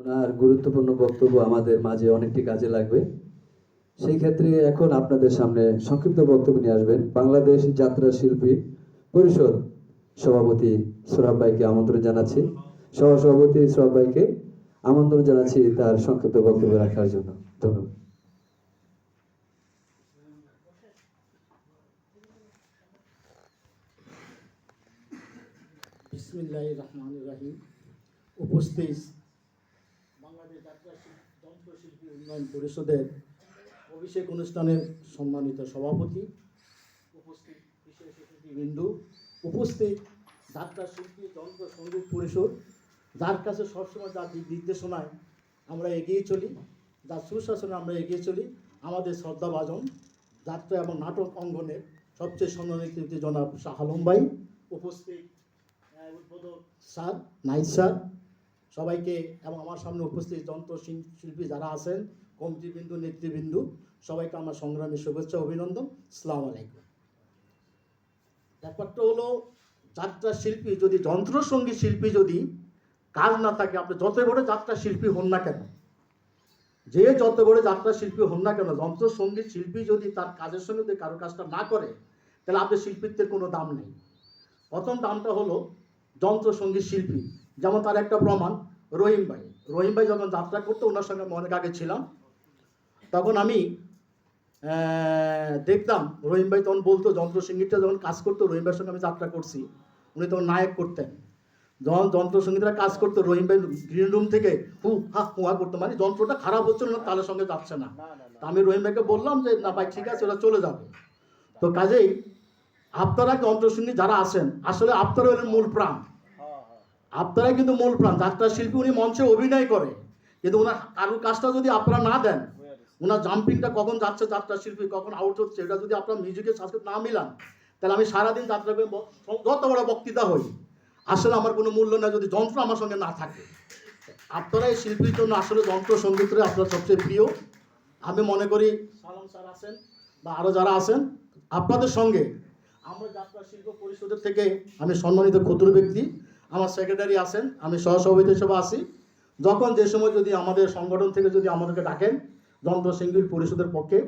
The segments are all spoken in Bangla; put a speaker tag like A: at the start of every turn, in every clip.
A: ওনার গুরুত্বপূর্ণ বক্তব্য আমাদের মাঝে অনেকটি কাজে লাগবে। সেই ক্ষেত্রে এখন আপনাদের সামনে সংক্ষিপ্ত বক্তব্য নিয়ে আসবেন বাংলাদেশ যাত্রা শিল্পী পরিষদ সভাপতি সোরাব ভাইকে আমন্ত্রণ জানাচ্ছি। সহ সভাপতি সোরাব ভাইকে আমন্ত্রণ জানাচ্ছি তার সংক্ষিপ্ত বক্তব্য রাখার জন্য। ধন্যবাদ।
B: উপস্থিত উন্নয়ন পরিষদের অভিষেক অনুষ্ঠানের সম্মানিত সভাপতি, উপস্থিত বিশেষ অতিথিবৃন্দু, উপস্থিত যাত্রা শিল্পী, যন্ত্র সংগীত পরিষদ, যার কাছে সবসময় যার দিক নির্দেশনায় আমরা এগিয়ে চলি, যার সুশাসনে আমরা এগিয়ে চলি, আমাদের শ্রদ্ধাভাজন যাত্রা এবং নাটক অঙ্গনের সবচেয়ে সম্মানিত জনাব শাহ আলম ভাই, উপস্থিত উদ্বোধক স্যার নাইট স্যার সবাইকে এবং আমার সামনে উপস্থিত যন্ত্র শিল্পী যারা আছেন কমিটিবিন্দু নেতৃবৃন্দু, সবাইকে আমার সংগ্রামী শুভেচ্ছা, অভিনন্দন। সালাম আলাইকুম। ব্যাপারটা হলো, যাত্রা শিল্পী যদি যন্ত্রসঙ্গী শিল্পী যদি, কাজ না থাকে, আপনি যত বড় যাত্রা শিল্পী হন না কেন? যে যত বড় যাত্রা শিল্পী হন না কেন যন্ত্রসঙ্গীত শিল্পী যদি তার কাজের সঙ্গে যদি কারও কাজটা না করে, তাহলে আপনার শিল্পীত্বের কোনো দাম নেই। প্রথম দামটা হলো যন্ত্রসঙ্গীত শিল্পী। যেমন তার একটা প্রমাণ রহিম ভাই। রহিম ভাই যখন যাত্রা করতো ওনার সঙ্গে অনেক আগে ছিলাম। তখন আমি দেখতাম রহিম ভাই তখন বলতো যন্ত্রসঙ্গীতটা যখন কাজ করতো রহিম ভাইয়ের সঙ্গে আমি যাত্রা করছি। উনি তখন নায়ক করতেন। যখন যন্ত্রসঙ্গীতরা কাজ করতো রহিম ভাই গ্রিন রুম থেকে হু হা হুয়া করতো। মানে যন্ত্রটা খারাপ হচ্ছিল না তালের সঙ্গে যাচ্ছে না। তা আমি রহিম ভাইকে বললাম যে না ভাই ঠিক আছে ওরা চলে যাবে। তো কাজেই আপনারা যন্ত্রসঙ্গীত যারা আছেন আসলে আপনারা হলেন মূল প্রাণ। আপনারাই কিন্তু মূল প্রাণ, যাত্রা শিল্পী উনি মঞ্চে অভিনয় করে। কিন্তু ওনার কারোর কাজটা যদি আপনারা না দেন, ওনার জাম্পিংটা কখন যাচ্ছে যাত্রা শিল্পী, কখন আউট হচ্ছে, এটা যদি আপনার মিউজিকের সাথে না মিলান, তাহলে আমি সারাদিন যাত্রা করে যত বড় বক্তৃতা হই, আসলে আমার কোনো মূল্য না যদি যন্ত্র আমার সঙ্গে না থাকে। আপনারা এই শিল্পীর জন্য আসলে যন্ত্র সঙ্গীতরে আপনার সবচেয়ে প্রিয়। আমি মনে করি, সালাম স্যার আছেন বা আরও যারা আছেন, আপনাদের সঙ্গে আমরা যাত্রা শিল্প পরিষদের থেকে আমি সম্মানিত ক্ষুদ্র ব্যক্তি আমার সেক্রেটারি আছেন, আমি সহসভাপতি হিসেবে আসি যখন যে সময় যদি আমাদের সংগঠন থেকে যদি আমাদেরকে ডাকেন, যন্ত্র সংগীত পরিষদের পক্ষে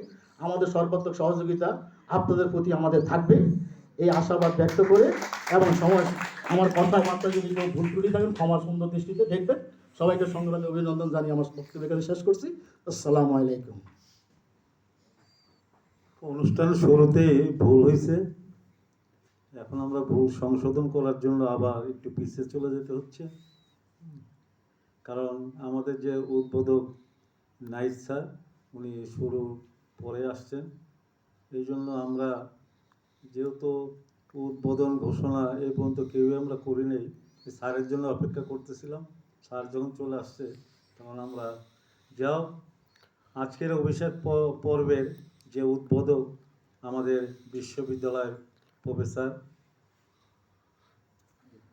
B: আমাদের সর্বাত্মক সহযোগিতা আপনাদের প্রতি আমাদের থাকবে। এই আশাবাদ ব্যক্ত করে এবং সময়, আমার কথাবার্তা যদি কেউ ভুল ত্রুটি থাকেন, ক্ষমা সুন্দর দৃষ্টিতে দেখবেন। সবাইকে সংগ্রামে অভিনন্দন জানিয়ে আমার বক্তব্য এখানে শেষ করছি। আসসালামু আলাইকুম।
C: অনুষ্ঠানের শুরুতে ভুল হয়েছে এখন আমরা ভুল সংশোধন করার জন্য আবার একটু পিছিয়ে চলে যেতে হচ্ছে। কারণ আমাদের যে উদ্বোধক নাইট স্যার, উনি শুরু পরে আসছেন। এই জন্য আমরা যেহেতু উদ্বোধন ঘোষণা এই পর্যন্ত কেউই আমরা করি নেই স্যারের জন্য অপেক্ষা করতেছিলাম। স্যার যখন চলে আসছে, তখন আমরা যাও আজকের অভিষেক পর্বের যে উদ্বোধক আমাদের বিশ্ববিদ্যালয়ের প্রফেসর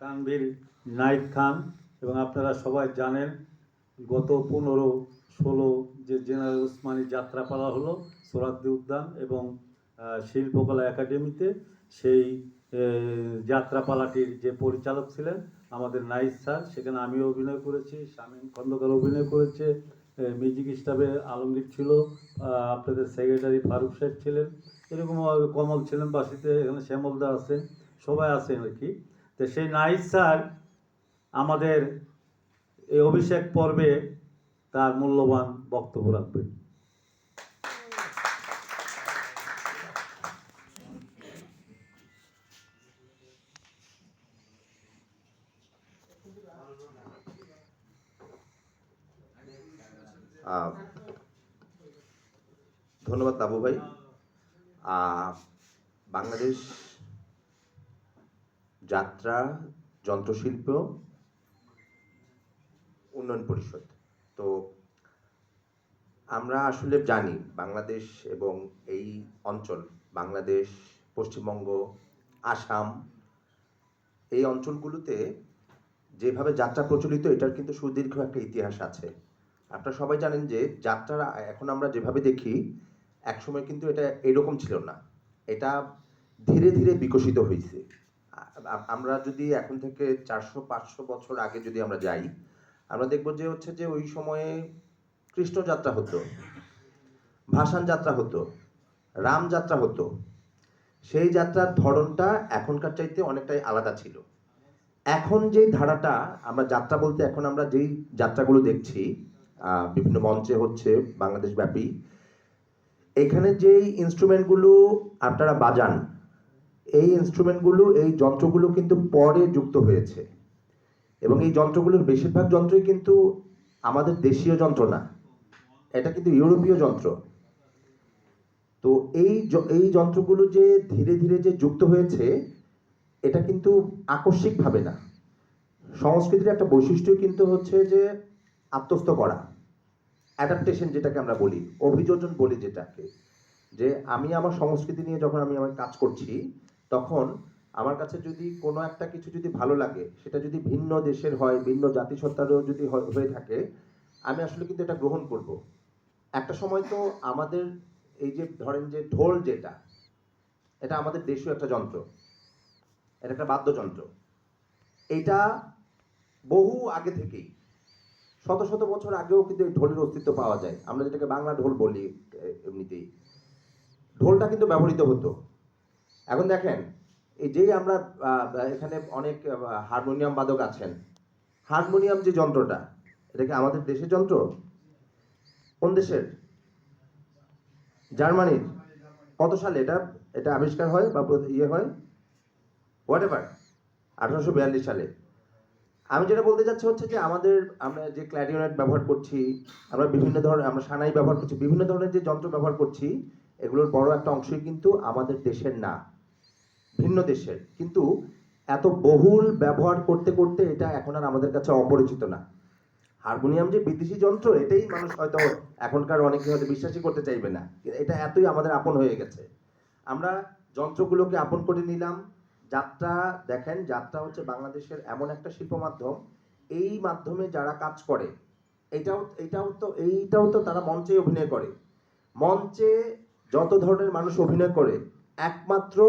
C: তানভীর নাইক খান এবং আপনারা সবাই জানেন গত পনেরো, ষোলো যে জেনারেল উসমানী যাত্রাপালা হলো, সোরাদ্দি উদ্যান এবং শিল্পকলা একাডেমিতে সেই যাত্রাপালাটির যে পরিচালক ছিলেন আমাদের নাইস স্যার, সেখানে আমিও অভিনয় করেছি, শামীম খন্দকার অভিনয় করেছে মিউজিক স্টাফে আলমগীর ছিল আপনাদের সেক্রেটারি ফারুক সাহেব ছিলেন এরকম কমল ছিলেন বাসিতে, এখানে শ্যামলদা আছেন সবাই আছেন আর কি। তো সেই নাইস স্যার আমাদের এই অভিষেক পর্বে তার মূল্যবান বক্তব্য রাখবেন।
D: ধন্যবাদ তাবু ভাই। বাংলাদেশ যাত্রা, যন্ত্রশিল্প, উন্নয়ন পরিষদ। তো আমরা আসলে জানি বাংলাদেশ এবং এই অঞ্চল, বাংলাদেশ, পশ্চিমবঙ্গ, আসাম, এই অঞ্চলগুলোতে যেভাবে যাত্রা প্রচলিত, এটার কিন্তু সুদীর্ঘ একটা ইতিহাস আছে। আপনারা সবাই জানেন যে যাত্রা এখন আমরা যেভাবে দেখি একসময় কিন্তু এটা এরকম ছিল না। এটা ধীরে ধীরে বিকশিত হয়েছে আমরা যদি এখন থেকে চারশো, পাঁচশো বছর আগে যদি আমরা যাই, আমরা দেখব যে হচ্ছে যে ওই সময়ে কৃষ্ণ যাত্রা হতো, ভাসান যাত্রা হতো, রাম যাত্রা হতো। সেই যাত্রার ধরনটা এখনকার চাইতে অনেকটাই আলাদা ছিল। এখন যে ধারাটা, আমরা যাত্রা বলতে এখন আমরা যেই যাত্রাগুলো দেখছি বিভিন্ন মঞ্চে হচ্ছে বাংলাদেশ ব্যাপী এখানে যেই ইনস্ট্রুমেন্টগুলো আপনারা বাজান, এই ইনস্ট্রুমেন্টগুলো এই যন্ত্রগুলো কিন্তু পরে যুক্ত হয়েছে। এবং এই যন্ত্রগুলোর বেশিরভাগ যন্ত্রই কিন্তু আমাদের দেশীয় যন্ত্র না, এটা কিন্তু ইউরোপীয় যন্ত্র। তো এই এই যন্ত্রগুলো যে ধীরে ধীরে যে যুক্ত হয়েছে, এটা কিন্তু আকস্মিকভাবে না। সংস্কৃতির একটা বৈশিষ্ট্য কিন্তু হচ্ছে যে আত্মস্থ করা। অ্যাডাপ্টেশন যেটাকে আমরা বলি, অভিযোজন বলি যেটাকে, যে আমি আমার সংস্কৃতি নিয়ে যখন আমি আমার কাজ করছি, তখন আমার কাছে যদি কোনো একটা কিছু যদি ভালো লাগে, সেটা যদি ভিন্ন দেশের হয়, ভিন্ন জাতিসত্তারও যদি হয়ে থাকে, আমি আসলে কিন্তু এটা গ্রহণ করব। একটা সময় তো আমাদের এই যে ধরেন যে ঢোল যেটা, এটা আমাদের দেশীয় একটা যন্ত্র, এটা একটা বাদ্যযন্ত্র। এটা বহু আগে থেকেই শত শত বছর আগেও কিন্তু এই ঢোলের অস্তিত্ব পাওয়া যায়। আমরা যেটাকে বাংলা ঢোল বলি এমনিতেই। ঢোলটা কিন্তু ব্যবহৃত হতো। এখন দেখেন, এই যেই আমরা এখানে অনেক হারমোনিয়াম বাদক আছেন, হারমোনিয়াম যে যন্ত্রটা, এটা কি আমাদের দেশের যন্ত্র? কোন দেশের? জার্মানির। কত সালে এটা এটা আবিষ্কার হয় বা ইয়ে হয়? হোয়াট এভার আঠারোশো বিয়াল্লিশ সালে। আমি যেটা বলতে চাচ্ছি হচ্ছে যে আমাদের, আমরা যে ক্ল্যারিনেট ব্যবহার করছি, আমরা বিভিন্ন ধরনের আমরা সানাই ব্যবহার করছি, বিভিন্ন ধরনের যে যন্ত্র ব্যবহার করছি, এগুলোর বড় একটা অংশই কিন্তু আমাদের দেশের না। ভিন্ন দেশের। কিন্তু এত বহুল ব্যবহার করতে করতে এটা এখন আর আমাদের কাছে অপরিচিত না। হারমোনিয়াম যে বিদেশি যন্ত্র, এটাই মানুষ হয়তো এখনকার অনেকে হয়তো বিশ্বাসই করতে চাইবে না। এটা এতই আমাদের আপন হয়ে গেছে। আমরা যন্ত্রগুলোকে আপন করে নিলাম যাত্রা, দেখেন, যাত্রা হচ্ছে বাংলাদেশের এমন একটা শিল্প মাধ্যম এই মাধ্যমে যারা কাজ করে, এটাও এটাও তো, এইটাও তো তারা মঞ্চে অভিনয় করে। মঞ্চে যত ধরনের মানুষ অভিনয় করে, একমাত্র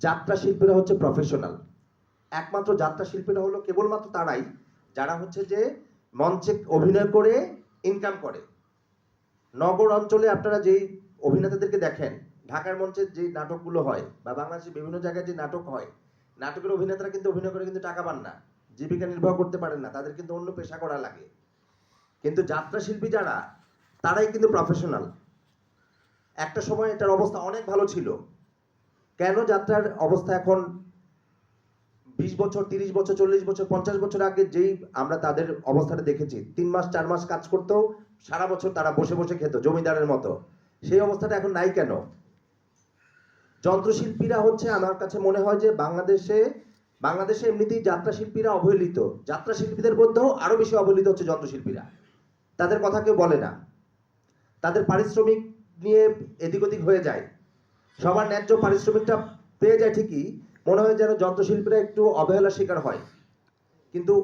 D: যাত্রা শিল্পীরা হচ্ছে প্রফেশনাল একমাত্র যাত্রা শিল্পীরা হলো কেবলমাত্র তারাই, যারা হচ্ছে যে মঞ্চে অভিনয় করে ইনকাম করে। নগর অঞ্চলে আপনারা যেই অভিনেতাদেরকে দেখেন ঢাকার মঞ্চে যে নাটকগুলো হয় বা বাংলাদেশের বিভিন্ন জায়গায় যে নাটক হয়, নাটকের অভিনেতারা কিন্তু অভিনয় করে কিন্তু টাকা পান না। জীবিকা নির্বাহ করতে পারেন না, তাদের কিন্তু অন্য পেশা করা লাগে। কিন্তু যাত্রা শিল্পী যারা, তারাই কিন্তু প্রফেশনাল একটা সময় এটার অবস্থা অনেক ভালো ছিল। কেন যাত্রার অবস্থা এখন বিশ বছর, তিরিশ বছর, চল্লিশ বছর, পঞ্চাশ বছর আগে যেই আমরা তাদের অবস্থাটা দেখেছি, তিন মাস, চার মাস কাজ করতেও সারা বছর তারা বসে বসে খেত জমিদারের মতো। সেই অবস্থাটা এখন নাই কেন? যন্ত্রশিল্পীরা হচ্ছে আমার কাছে মনে হয় যে বাংলাদেশে বাংলাদেশে এমনিতেই যাত্রা শিল্পীরা অবহেলিত। যাত্রা শিল্পীদের মধ্যেও আরও বেশি অবহেলিত হচ্ছে যন্ত্রশিল্পীরা। তাদের কথা কেউ বলে না। তাদের পারিশ্রমিক নিয়ে এদিক ওদিক হয়ে যায়। সবার ন্যায্য পারিশ্রমিকটা পেয়ে যায় ঠিকই, মনে হয় যেন যন্ত্রশিল্পীরা একটু অবহেলার শিকার হয়। কিন্তু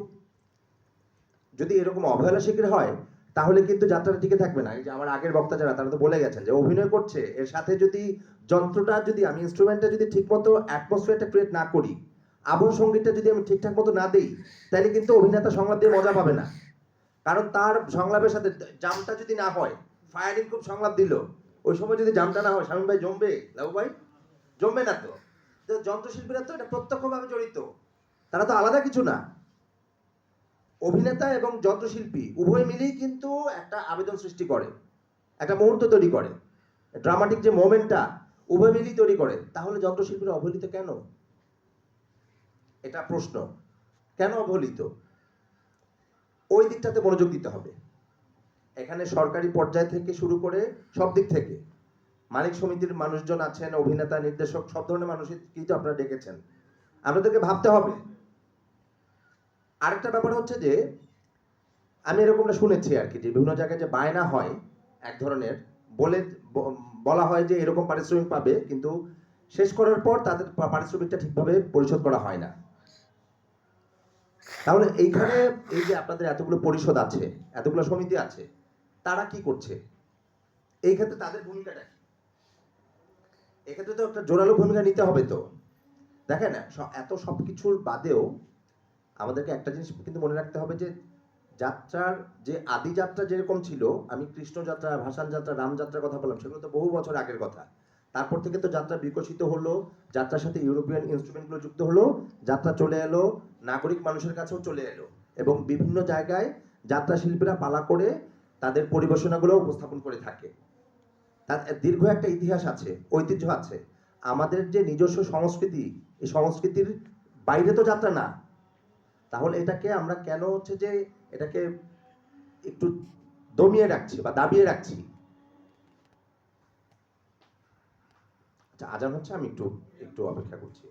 D: যদি এরকম অবহেলার শিকার হয় তাহলে কিন্তু যাত্রাটা টিকে থাকবে না। এই যে আমার আগের বক্তা যারা, তারা তো বলে গেছেন যে অভিনয় করছে। এর সাথে যদি যন্ত্রটা যদি আমি ইনস্ট্রুমেন্টটা যদি ঠিকমতো অ্যাটমসফিয়ারটা ক্রিয়েট না করি, আবহ সঙ্গীতটা যদি আমি ঠিকঠাক মতো না দিই, তাহলে কিন্তু অভিনেতা সংলাপ দিয়ে মজা পাবে না। কারণ তার সংলাপের সাথে জামটা যদি না হয় ফায়ারিং খুব সংলাপ দিল, ওই সময় যদি জামটা না হয় স্বামী ভাই জমবে? লাবু ভাই? জমবে না তো? তো যন্ত্রশিল্পীরা তো এটা প্রত্যক্ষভাবে জড়িত। তারা তো আলাদা কিছু না। অভিনেতা এবং যন্ত্রশিল্পী উভয় মিলেই কিন্তু একটা আবেদন সৃষ্টি করে, একটা মুহূর্ত তৈরি করে। ড্রামাটিক যে মোমেন্টটা উভয় মিলেই তৈরি করে, তাহলে যন্ত্রশিল্পীরা অবহেলিত কেন? এটা প্রশ্ন। কেন অবহেলিত? ওই দিকটাতে মনোযোগ দিতে হবে। এখানে সরকারি পর্যায় থেকে শুরু করে সব দিক থেকে। মালিক সমিতির মানুষজন আছেন, অভিনেতা, নির্দেশক, সব ধরনের মানুষই কিন্তু আপনারা ডেকেছেন। আপনাদেরকে ভাবতে হবে আরেকটা ব্যাপার হচ্ছে যে, আমি এরকমটা শুনেছি আর কি যে বিভিন্ন জায়গায় যে বায়না হয় এক ধরনের, বলে বলা হয় যে এরকম পারিশ্রমিক পাবে, কিন্তু শেষ করার পর তাদের পারিশ্রমিকটা ঠিকভাবে পরিশোধ করা হয় না। তাহলে এইখানে এই যে আপনাদের এতগুলো পরিষদ আছে, এতগুলো সমিতি আছে, তারা কি করছে? এই ক্ষেত্রে তাদের ভূমিকাটা কি? এক্ষেত্রে তো একটা জোরালো ভূমিকা নিতে হবে তো। দেখেন এত সব কিছুর বাদেও আমাদেরকে একটা জিনিস কিন্তু মনে রাখতে হবে যে, যাত্রার যে আদি যাত্রা যেরকম ছিল, আমি কৃষ্ণ যাত্রা, ভাসান যাত্রা, রাম যাত্রার কথা বললাম, সেগুলো তো বহু বছর আগের কথা। তারপর থেকে তো যাত্রা বিকশিত হলো, যাত্রার সাথে ইউরোপিয়ান ইনস্ট্রুমেন্টগুলো যুক্ত হলো, যাত্রা চলে এলো, নাগরিক মানুষের কাছেও চলে এলো এবং বিভিন্ন জায়গায় যাত্রা শিল্পীরা পালা করে তাদের পরিবেশনাগুলো উপস্থাপন করে থাকে। তার দীর্ঘ একটা ইতিহাস আছে, ঐতিহ্য আছে। আমাদের যে নিজস্ব সংস্কৃতি, এই সংস্কৃতির বাইরে তো যাত্রা না তাহলে এটাকে আমরা কেন হচ্ছে যে এটাকে একটু দমিয়ে রাখছি বা দাবিয়ে রাখছি? আচ্ছা আজান হচ্ছে, আমি একটু একটু অপেক্ষা করছি।